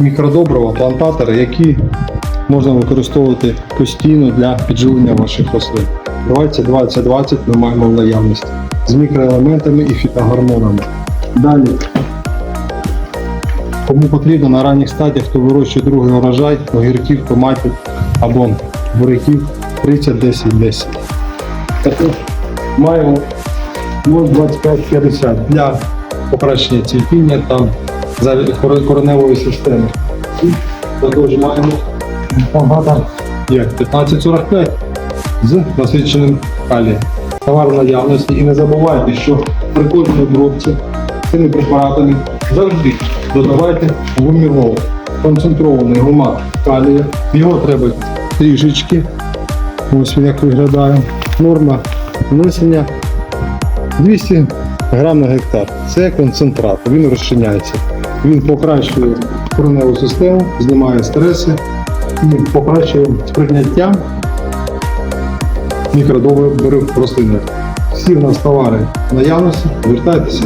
мікродобрива, плантатори, які можна використовувати постійно для підживлення ваших рослин. 20-20-20 ми маємо в наявності з мікроелементами і фітогормонами. Далі, кому потрібно на ранніх стадіях, хто вирощує другий урожай, огірків, томатів або буряків 30-10-10. Також маємо 0,25-50 для покращення цвітіння та кореневої системи. Також маємо багато як 1545 з насиченим калієм. Товар в наявності і не забувайте, що при кожній обробці цими препаратами завжди додавайте гумігол, концентрований гумат калія. Його треба трішечки. Ось він як виглядає. Норма внесення 200 грам на гектар. Це концентрат, він розчиняється. Він покращує кореневу систему, знімає стреси і покращує сприйняття мікродобрив рослини. Всі в нас товари наявності, звертайтеся.